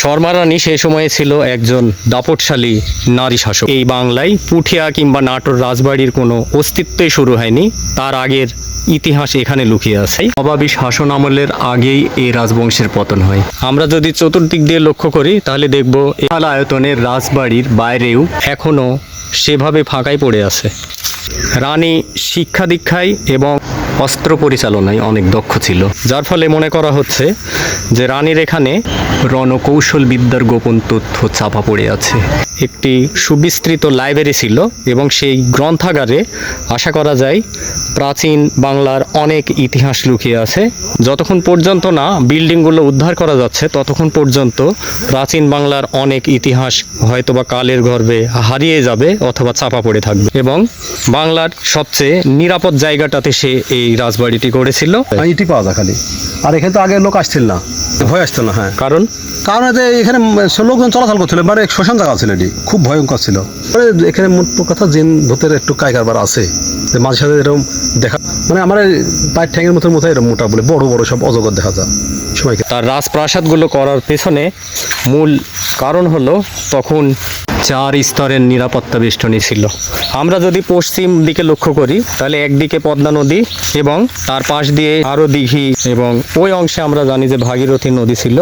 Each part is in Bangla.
শর্মা রানী সেই সময়ে ছিল একজন দাপটশালী নারী শাসক। এই বাংলায় পুঠিয়া কিংবা নাটোর রাজবাড়ির কোনো অস্তিত্বই শুরু হয়নি। তার আগের ইতিহাস এখানে লুকিয়ে আছে। নবাবী শাসন আমলের আগেই এই রাজবংশের পতন হয়। আমরা যদি চতুর্দিক দিয়ে লক্ষ্য করি, তাহলে দেখব এখাল আয়তনের রাজবাড়ির বাইরেও এখনও সেভাবে ফাঁকাই পড়ে আছে। রানী শিক্ষা দীক্ষায় এবং অস্ত্র পরিচালনায় অনেক দক্ষ ছিল। যার ফলে মনে করা হচ্ছে যে রানীর এখানে রণকৌশল বিদ্যার গোপন তথ্য চাপা পড়ে আছে। একটি সুবিস্তৃত লাইব্রেরি ছিল এবং সেই গ্রন্থাগারে আশা করা যায় প্রাচীন বাংলার অনেক ইতিহাস লুকিয়ে আছে। যতক্ষণ পর্যন্ত না বিল্ডিংগুলো উদ্ধার করা যাচ্ছে, ততক্ষণ পর্যন্ত প্রাচীন বাংলার অনেক ইতিহাস হয়তোবা কালের গর্ভে হারিয়ে যাবে অথবা চাপা পড়ে থাকবে। এবং বাংলার সবচেয়ে নিরাপদ জায়গাটাতে সে এই রাজবাড়িটি করেছিল। আর ইটি পাওয়া যায় খালি। আর এখানে তো আগে লোক আসছিল না। ভয় আসতো না হ্যাঁ। কারণ? কারণ এতে এখানে লোকজন চলাচল করছিল মানে শ্মশান জায়গা ছিল এটি খুব ভয়ঙ্কর ছিল। এখানে মোট কথা জিন ভূতের একটু কাই কারবার আছে। মাঝে সাথে এরকম দেখা মানে আমার পায়ের ঠ্যাঙের মতো মতো এরকম মোটা বলে বড় বড় সব অজগর দেখা যায়। সময়কে তার রাজপ্রাসাদগুলো করার পেছনে মূল কারণ হলো তখন চার স্তরের নিরাপত্তা বেষ্টনী ছিল। আমরা যদি পশ্চিম দিকে লক্ষ্য করি, তাহলে একদিকে পদ্মা নদী এবং তার পাশ দিয়ে আরও দিঘি এবং ওই অংশে আমরা জানি যে ভাগীরথী নদী ছিল।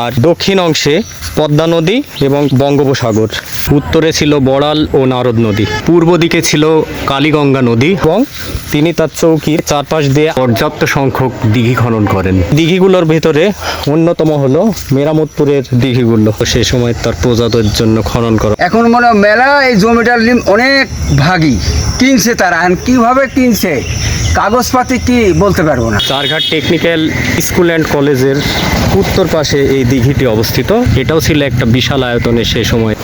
আর দক্ষিণ অংশে পদ্মা নদী এবং বঙ্গোপসাগর। উত্তরে ছিল বড়াল ও নারদ নদী। পূর্ব দিকে ছিল কালীগঙ্গা নদী এবং তিনি তার চৌকির চারপাশ দিয়ে পর্যাপ্ত সংখ্যক দিঘি খনন করেন। দিঘিগুলোর ভেতরে অন্যতম হলো মেরামতপুরের দিঘিগুলো। সে সময় তার প্রজাদের জন্য খনন করা। এখন মনে মেলা এই জমিটার লিম অনেক ভাগী। কিনছে তারা? কীভাবে কিনছে? কাগজপাতি কি বলতে পারব না। চারঘাট টেকনিক্যাল স্কুল অ্যান্ড কলেজের উত্তর পাশে এই দিঘিটি অবস্থিত। এটাও ছিল একটা বিশাল আয়তনে সে সময়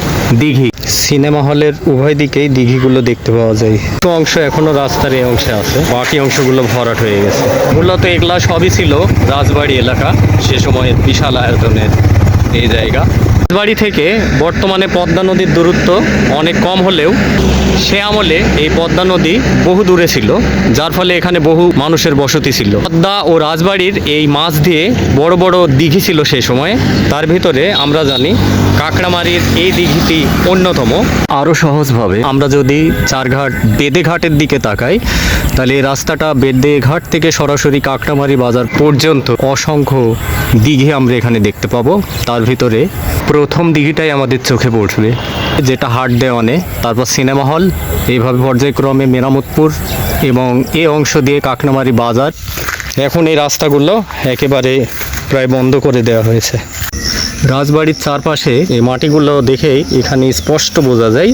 দিঘি। সিনেমা হলের উভয় দিকেই দিঘিগুলো দেখতে পাওয়া যায়। কিছু অংশ এখনও রাস্তার এই অংশে আছে। বাকি অংশগুলো ভরাট হয়ে গেছে। মূলত এগুলা সবই ছিল রাজবাড়ি এলাকা। সে সময়ের বিশাল আয়তনের এই জায়গা। রাজবাড়ি থেকে বর্তমানে পদ্মা নদীর দূরত্ব অনেক কম হলেও সে আমলে এই পদ্মা নদী বহু দূরে ছিল, যার ফলে এখানে বহু মানুষের বসতি ছিল। পদ্মা ও রাজবাড়ির এই মাছ দিয়ে বড় বড় দিঘি ছিল সেই সময়ে। তার ভিতরে আমরা জানি কাঁকড়ামারির এই দিঘিটি অন্যতম। আরও সহজভাবে আমরা যদি চারঘাট বেদেঘাটের দিকে তাকাই, তাহলে এই রাস্তাটা বেদেঘাট থেকে সরাসরি কাঁকড়ামারি বাজার পর্যন্ত অসংখ্য দিঘি আমরা এখানে দেখতে পাবো। তার ভিতরে প্রথম দিঘিটাই আমাদের চোখে পড়বে। যেটা হাট দেওয়ানে, তারপর সিনেমা হল, এইভাবে পর্যায়ক্রমে মেরামতপুর এবং এ অংশ দিয়ে কাকনামারি বাজার। এখন এই রাস্তাগুলো একেবারে প্রায় বন্ধ করে দেওয়া হয়েছে। রাজবাড়ির চারপাশে এই মাটিগুলো দেখেই এখানে স্পষ্ট বোঝা যায়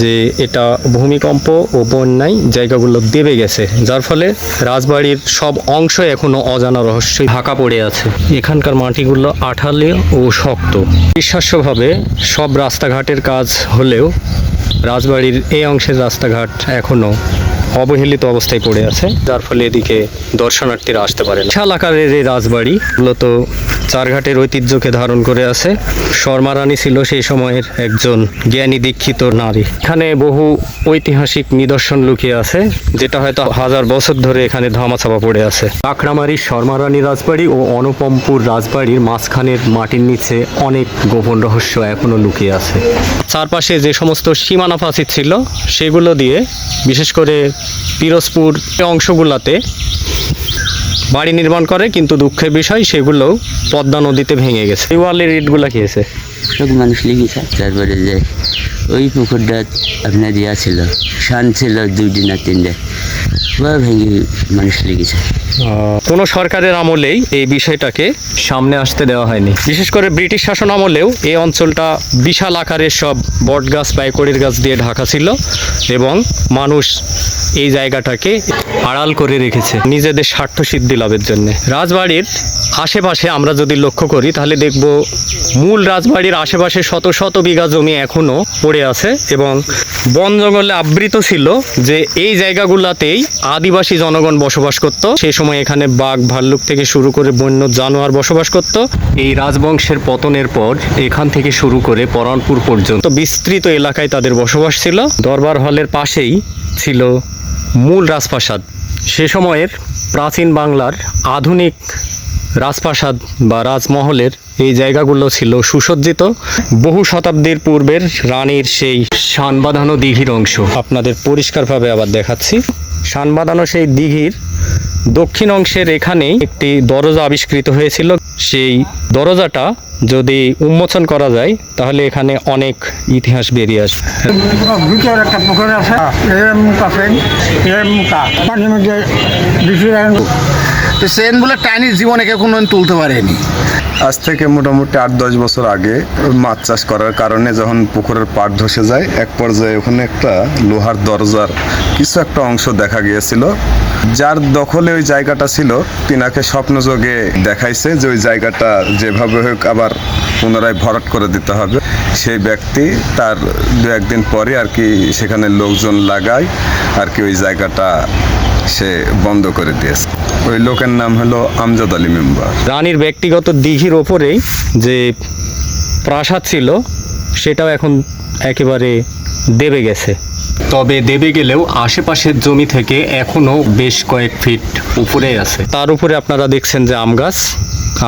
যে এটা ভূমিকম্প ও বন্যায় জায়গাগুলো দেবে গেছে, যার ফলে রাজবাড়ির সব অংশ এখনও অজানা রহস্যে ঢাকা পড়ে আছে। এখানকার মাটিগুলো আঠালে ও শক্ত। বিশ্বাস্যভাবে সব রাস্তাঘাটের কাজ হলেও রাজবাড়ির এই অংশের রাস্তাঘাট এখনও অবহেলিত অবস্থায় পড়ে আছে। যার ফলে এদিকে দর্শনার্থীরা আসতে পারে বিশাল আকারের এই রাজবাড়ি মূলত চারঘাটের ঐতিহ্যকে ধারণ করে আছে। শর্মা রানী ছিল সেই সময়ের একজন জ্ঞানী দীক্ষিত নারী। এখানে বহু ঐতিহাসিক নিদর্শন লুকিয়ে আছে যেটা হয়তো হাজার বছর ধরে এখানে ধামাচাপা পড়ে আছে। কাকড়ামারির শর্মা রানী রাজবাড়ি ও অনুপমপুর রাজবাড়ির মাঝখানের মাটির নিচে অনেক গোপন রহস্য এখনও লুকিয়ে আছে। চারপাশে যে সমস্ত সীমানা প্রাচীর ছিল সেগুলো দিয়ে বিশেষ করে পিরোজপুর অংশগুলোতে বাড়ি নির্মাণ করে, কিন্তু দুঃখের বিষয় সেগুলো পদ্মা নদীতে ভেঙে গেছে। ওয়ালের রেটগুলো খেয়েছে সব মানুষ লিখেছে। তারপরে যে ওই পুকুরটা আপনার ইয়া ছিল, শান ছিল দুই দিন আর তিন তিনটে ওরা ভেঙে মানুষ লেগেছে কোনো সরকারের আমলেই এই বিষয়টাকে সামনে আসতে দেওয়া হয়নি। বিশেষ করে ব্রিটিশ শাসন আমলেও এই অঞ্চলটা বিশাল আকারের সব বট গাছ পাইকড়ির গাছ দিয়ে ঢাকা ছিল এবং মানুষ এই জায়গাটাকে আড়াল করে রেখেছে নিজেদের স্বার্থ সিদ্ধি লাভের জন্য। রাজবাড়ির আশেপাশে আমরা যদি লক্ষ্য করি, তাহলে দেখব মূল রাজবাড়ির আশেপাশে শত শত বিঘা জমি এখনও পড়ে আছে এবং বন জঙ্গলে আবৃত ছিল যে এই জায়গাগুলোতেই আদিবাসী জনগণ বসবাস করত। সেই সময় এখানে বাঘ, ভাল্লুক থেকে শুরু করে বন্য জানোয়ার বসবাস করত। এই রাজবংশের পতনের পর এখান থেকে শুরু করে পরানপুর পর্যন্ত বিস্তৃত এলাকায় তাদের বসবাস ছিল। দরবার হলের পাশেই ছিল মূল রাজপ্রাসাদ। সে সময়ের প্রাচীন বাংলার আধুনিক রাজপ্রাসাদ বা রাজমহলের এই জায়গাগুলো ছিল সুসজ্জিত। বহু শতাব্দীর পূর্বের রানীর সেই শান বাঁধানো দিঘির অংশ। আপনাদের পরিষ্কারভাবে আবার দেখাচ্ছি। শান বাঁধানো সেই দিঘির দক্ষিণ অংশের এখানেই একটি দরজা আবিষ্কৃত হয়েছিল। সেই দরজাটা যদি উন্মোচন করা যায় তাহলে এখানে অনেক ইতিহাস বেরিয়ে আসবে। ভিতর একটা পুকুর আছে পানির মধ্যে সেন বলে টাইনি জীবনে কেউ কোনো তুলতে পারেনি। আজ থেকে মোটামুটি আট দশ বছর আগে মাছ চাষ করার কারণে যখন পুকুরের পাড় ধসে যায় এক পর্যায়ে ওখানে একটা লোহার দরজার কিছু একটা অংশ দেখা গিয়েছিল। যার দখলে ওই জায়গাটা ছিল, তিনাকে স্বপ্নযোগে দেখাইছে যে ওই জায়গাটা যেভাবে হোক আবার পুনরায় ভরাট করে দিতে হবে। সেই ব্যক্তি তার দু একদিন পরে আর কি সেখানে লোকজন লাগায়, আর কি ওই জায়গাটা সে বন্ধ করে দিয়েছে। ওই লোকের নাম হলো আমজাদ আলী মেম্বার। রানীর ব্যক্তিগত দিঘির ওপরেই যে প্রাসাদ ছিল, সেটাও এখন একেবারে দেবে গেছে। তবে দেবে গেলেও আশেপাশের জমি থেকে এখনও বেশ কয়েক ফিট উপরে আছে। তার উপরে আপনারা দেখছেন যে আম গাছ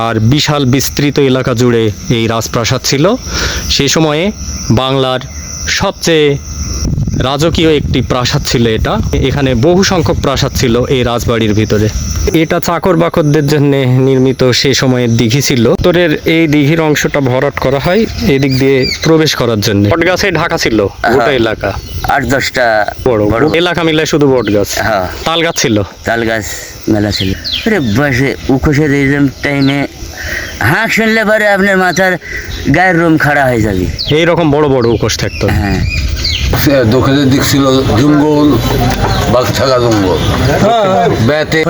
আর বিশাল বিস্তৃত এলাকা জুড়ে এই রাজপ্রাসাদ ছিল। সে সময়ে বাংলার সবচেয়ে রাজকীয় একটি প্রাসাদ ছিল এটা। এখানে বহু সংখ্যক প্রাসাদ ছিল এই রাজবাড়ির ভিতরে। এটা চাকর বাকরদের জন্য নির্মিত সে সময়ের দিঘি ছিল। উত্তরের এই দিঘির অংশটা ভরাট করা হয় এদিক দিয়ে প্রবেশ করার জন্য। বট গাছে ঢাকা ছিল গোটা এলাকা। আট দশটা বড়। বড়। এলাকা মিলে শুধু বট গাছ হ্যাঁ। তাল গাছ ছিল। তাল গাছ মেলা ছিল। আরে বসে উখোসের টাইমে হাঁক শুনলে পরে আপনার মাথার গায়ের রুম খাড়া হয়ে যাবে। এইরকম বড় বড় উপোস থাকতো। হ্যাঁ। দক্ষিণের দিক ছিল জঙ্গল বাঘ থাকা জঙ্গল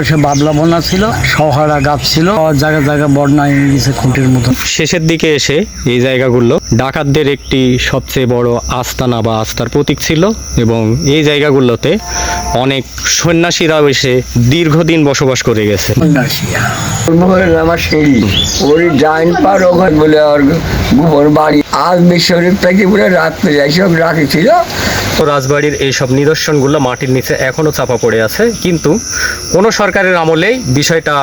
সে বাবলা বন্যা ছিল সহারা গাছ ছিল জায়গায় জায়গায় বন্যা গেছে খুঁটির মতো। শেষের দিকে এসে এই জায়গাগুলো ডাকাতদের একটি সবচেয়ে বড় আস্তানা বা আস্থার প্রতীক ছিল এবং এই জায়গাগুলোতে অনেক সন্ন্যাসীরাও এসে দীর্ঘদিন বসবাস করে গেছে। আমার সিঁড়ি ওই ডাইন পার ওখানে বলে আর গোবর বাড়ি। আজ শরীর থেকে বলে রাত্রে এইসব রাখেছিল তো রাজবাড়ির এইসব নিদর্শনগুলো মাটির নিচে এখনও চাপা পড়ে আছে। কিন্তু কোনো সরকারের আমলেই বিষয়টা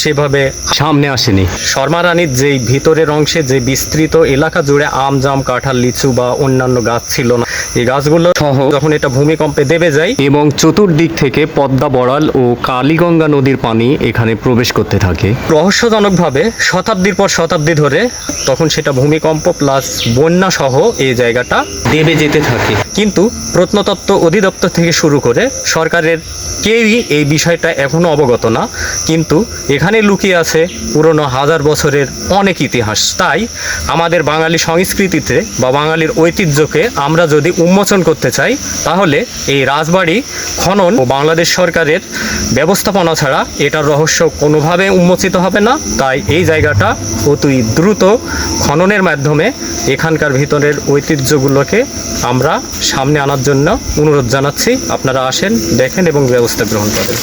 সেভাবে সামনে আসেনি। শর্মা রানীর যেই ভিতরের অংশে যে বিস্তৃত এলাকা জুড়ে আম, জাম, কাঁঠাল, লিচু বা অন্যান্য গাছ ছিল না, এই গাছগুলো সহ যখন এটা ভূমিকম্পে দেবে যায় এবং চতুর্দিক থেকে পদ্মা বড়াল ও কালীগঙ্গা নদীর পানি এখানে প্রবেশ করতে থাকে। রহস্যজনকভাবে শতাব্দীর পর শতাব্দী ধরে তখন সেটা ভূমিকম্প প্লাস বন্যা সহ এই জায়গাটা দেবে যেতে থাকে। কিন্তু প্রত্নতত্ত্ব অধিদপ্তর থেকে শুরু করে সরকারের কেউই এই বিষয়টা এখনও অবগত না, কিন্তু এখানে লুকিয়ে আছে পুরনো হাজার বছরের অনেক ইতিহাস। তাই আমাদের বাঙালি সংস্কৃতিতে বা বাঙালির ঐতিহ্যকে আমরা যদি উন্মোচন করতে চাই, তাহলে এই রাজবাড়ি, খনন ও বাংলাদেশ সরকারের ব্যবস্থাপনা ছাড়া এটার রহস্য কোনোভাবে উন্মোচিত হবে না। তাই এই জায়গাটা অতি দ্রুত খননের মাধ্যমে এখানকার ভিতরের ঐতিহ্যগুলোকে আমরা সামনে আনার জন্য অনুরোধ জানাচ্ছি। আপনারা আসেন, দেখেন এবং ব্যবস্থা গ্রহণ করেন